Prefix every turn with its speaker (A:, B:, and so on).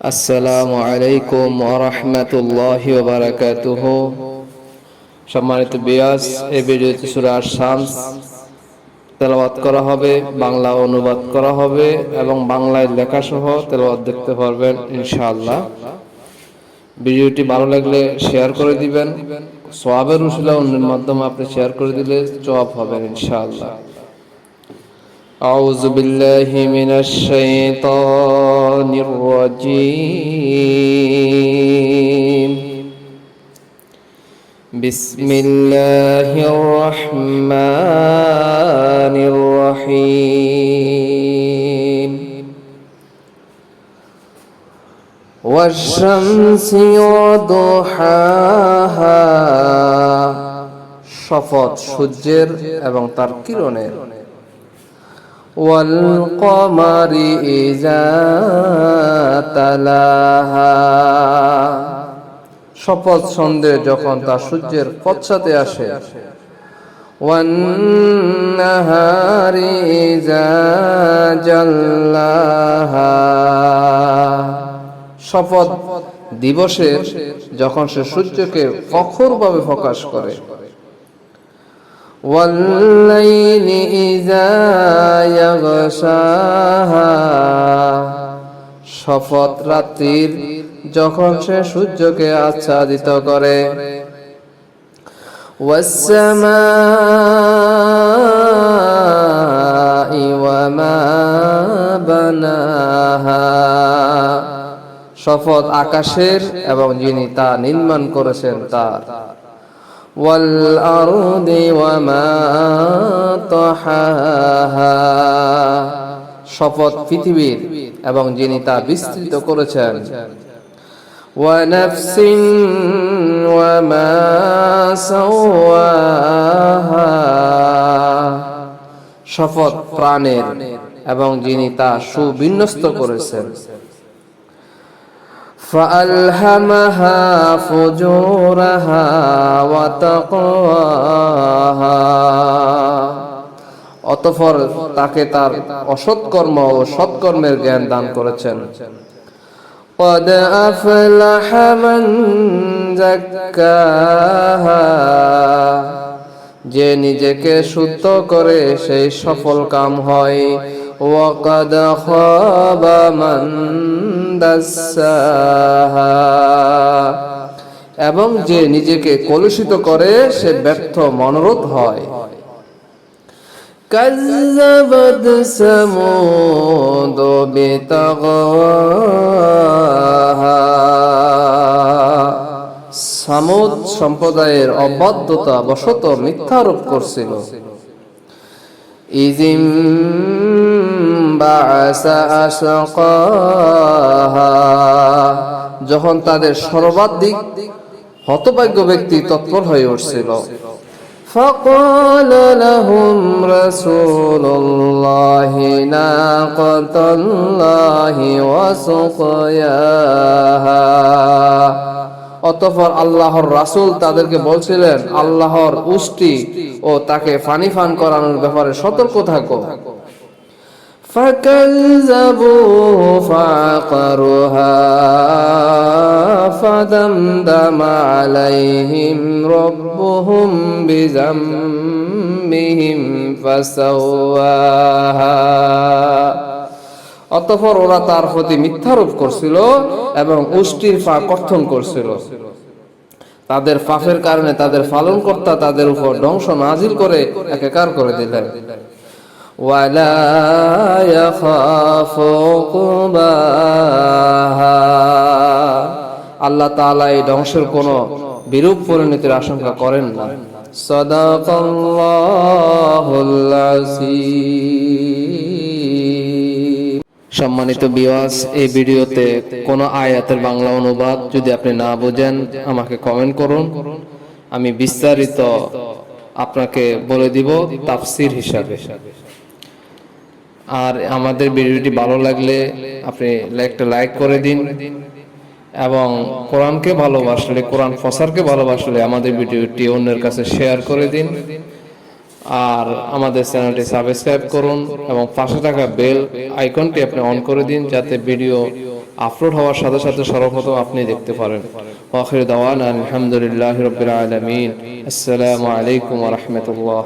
A: আসসালামু আলাইকুম ওরহমতুল্লাহ বারাকাতুহ সম্মানিত বিয়াস এই ভিডিওতে সুরা শামস তেলাওয়াত করা হবে বাংলা অনুবাদ করা হবে এবং বাংলায় লেখা সহ তেলাওয়াত দেখতে পারবেন ইনশাআল্লাহ ভিডিওটি ভালো লাগলে শেয়ার করে দিবেন সোয়াবের উসিলা অন্যের মাধ্যমে আপনি শেয়ার করে দিলে জবাব হবেন ইনশাআল্লাহ أعوذ بالله من الشيطان الرجيم بسم الله الرحمن الرحيم والشمس وضحاها শপথ সূর্যের এবং তার কিরণের والقمر إذا تلاها শপথ সন্দেহ যখন তা সূর্যের পশ্চাতে আসে والنهار إذا جلاها শপথ দিবসের যখন সে সূর্যকে প্রখরভাবে প্রকাশ করে والليل إذا يغشاها শপথ রাত্রির যখন সে সূর্যকে আচ্ছাদিত করে والسماء وما بناها শপথ আকাশের এবং যিনি তা নির্মাণ করেছেন তার والأرض وما طحاها শপথ পৃথিবীর এবং যিনি তা বিস্তৃত করেছেন ونفس وما سواها শপথ প্রাণের এবং যিনি তা সুবিন্যস্ত করেছেন فألهمها فجورها وتقواها অতঃপর তাকে তার অসৎকর্ম ও সৎকর্মের জ্ঞান দান করেছেন قد أفلح من زكاها যে নিজেকে শুদ্ধ করে সেই সফল কাম হয় وقد خاب من دساها এবং যে নিজেকে কলুষিত করে সে ব্যর্থ মনোরোধ হয় كذبت ثمود بطغواها সামুদ সম্প্রদায়ের অবাধ্যতা বশত মিথ্যারোপ করছিল ইজিম যখন তাদের সর্বাধিক হতভাগ্য ব্যক্তি তৎপর হয়ে উঠছিল فقال لهم رسول الله ناقة الله وسقياها অতঃপর আল্লাহর রাসূল তাদেরকে বলছিলেন আল্লাহর উষ্টি ও তাকে পানি পান করানোর ব্যাপারে সতর্ক থাকো فكذبوه فعقروها فدمدم عليهم ربهم بذنبهم فسواها অতঃপর ওরা তার প্রতি মিথ্যারোপ করছিল এবং উষ্টির পা কর্তন করছিল তাদের পাপের কারণে তাদের পালন কর্তা তাদের উপর ধ্বংস নাজিল করে একাকার করে দিলেন ولا يخاف عقباها আল্লাহ তাআলা এই ধ্বংসের কোনো বিরূপ পরিণতির আশঙ্কা করেন না সাদাকাল্লাহুল আসীম সম্মানিত বিওয়াস এই ভিডিওতে কোন আয়াতের বাংলা অনুবাদ যদি আপনি না বোঝেন আমাকে কমেন্ট করুন আমি বিস্তারিত আপনাকে বলে দিব তাফসির হিসাবে আর আমাদের ভিডিওটি ভালো লাগলে আপনি একটা লাইক করে দিন এবং কোরআনকে ভালোবাসলে, কোরআন ফসারকে ভালোবাসলে আমাদের ভিডিওটি অন্যের কাছে শেয়ার করে দিন। আর আমাদের চ্যানেলটি সাবস্ক্রাইব করুন এবং পাশে থাকা বেল আইকনটি আপনি অন করে দিন যাতে ভিডিও আপলোড হওয়ার সাথে সাথে সর্বপ্রথম আপনি দেখতে পারেন। দাওয়ান আলহামদুলিল্লাহ আসসালামু আলাইকুম রহমতুল্লাহ।